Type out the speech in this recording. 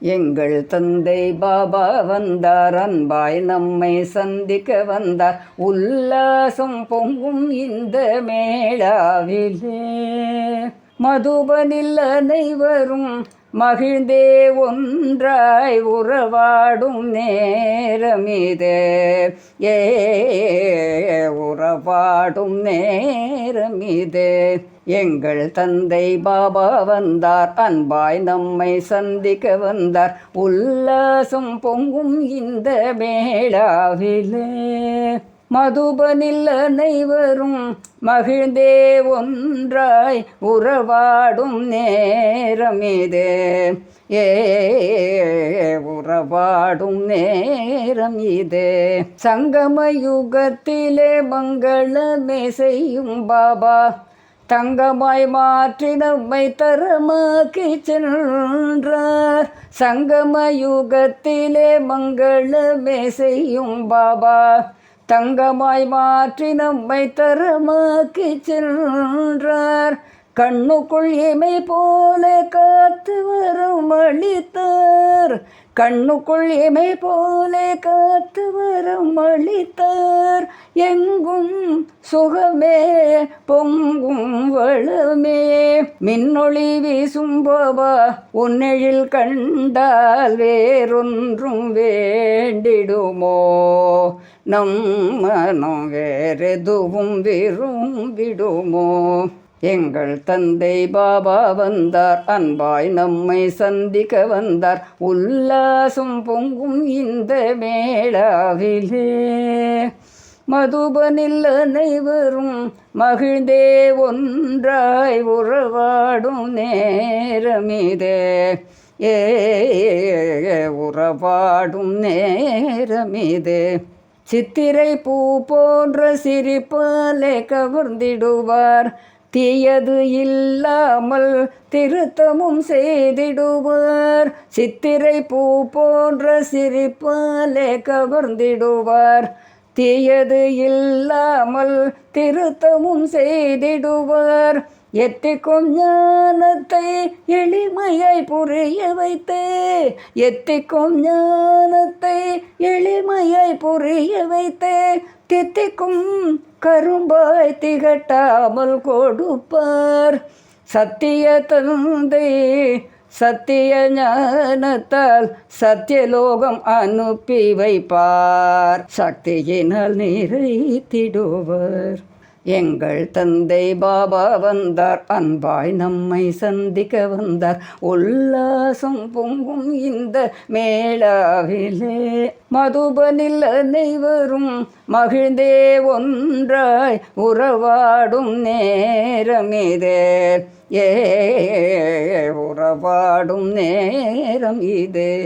எங்கள் தந்தை பாபா வந்தார் அன்பாய் நம்மை சந்திக்க வந்தார். உல்லாசம் பொங்கும் இந்த மேளாவிலே. மதுபனில் அனைவரும் மகிழ்ந்தே ஒன்றாய் உறவாடும் நேரமிது. ஏ உறவாடும் நேரமிது. எங்கள் தந்தை பாபா வந்தார் அன்பாய் நம்மை சந்திக்க வந்தார். உல்லாசம் பொங்கும் இந்த மேளாவிலே. மதுபனில் அனைவரும் மகிழ்ந்தே ஒன்றாய் உறவாடும் நேரமிதே. ஏ உறவாடும் நேரம் இது சங்கம யுகத்திலே மங்களமே செய்யும் பாபா தங்கமாய் மாற்றி நம்மை தரமாக்கி சென்றார். சங்கம யுகத்திலே மங்களமே செய்யும் பாபா தங்கமாய் மாற்றி நம்மை தரமாக்கி சென்றார். கண்ணுக்குள் இமை போல காத்து வரும் அளித்தார். கண்ணுக்குள் இமை போல காத்து வரும் அளித்தார். எங்கும் சுகமே பொங்கும் வளமே. மின்னொளி வீசும் பாபா உன்னெழில் கண்டால் வேறொன்றும் வேண்டிடுமோ? நம் மனம் வேறெதுவும் விரும்பிடுமோ? எங்கள் தந்தை பாபா வந்தார் அன்பாய் நம்மை சந்திக்க வந்தார். உல்லாசம் பொங்கும் இந்த மேளாவிலே. மதுபனில் அனைவரும் மகிழ்ந்தே ஒன்றாய் உறவாடும் நேரமிதே. ஏ உறவாடும் நேரமிதே. சித்திரை பூ போன்ற சிரிப்பாலே கவர்ந்திடுவார். தீயது இல்லாமல் திருத்தமும் செய்திடுவார். சித்திரை பூ போன்ற சிரிப்பாலே கவர்ந்திடுவார். தீயது இல்லாமல் திருத்தமும் செய்திடுவார். எத்திக்கும் ஞானத்தை எளிமையை புரிய வைத்து எத்திக்கும் ஞானத்தை எளிமையை புரிய வைத்து தித்திக்கும் கரும்பாய் திகட்டாமல் கொடுப்பார். சத்திய தந்தை சத்திய ஞானத்தால் சத்தியலோகம் அனுப்பி வைப்பார். சக்தியினால் நிறைத்திடுவர் எங்கள் தந்தை பாபா வந்தார். அன்பாய் நம்மை சந்திக்க வந்தார். உல்லாசம் பொங்கும் இந்த மேளாவிலே. மதுபனில் அனைவரும் மகிழ்ந்தே ஒன்றாய் உறவாடும் நேரமிதே. ஏ உறவாடும் நேரம் இதே.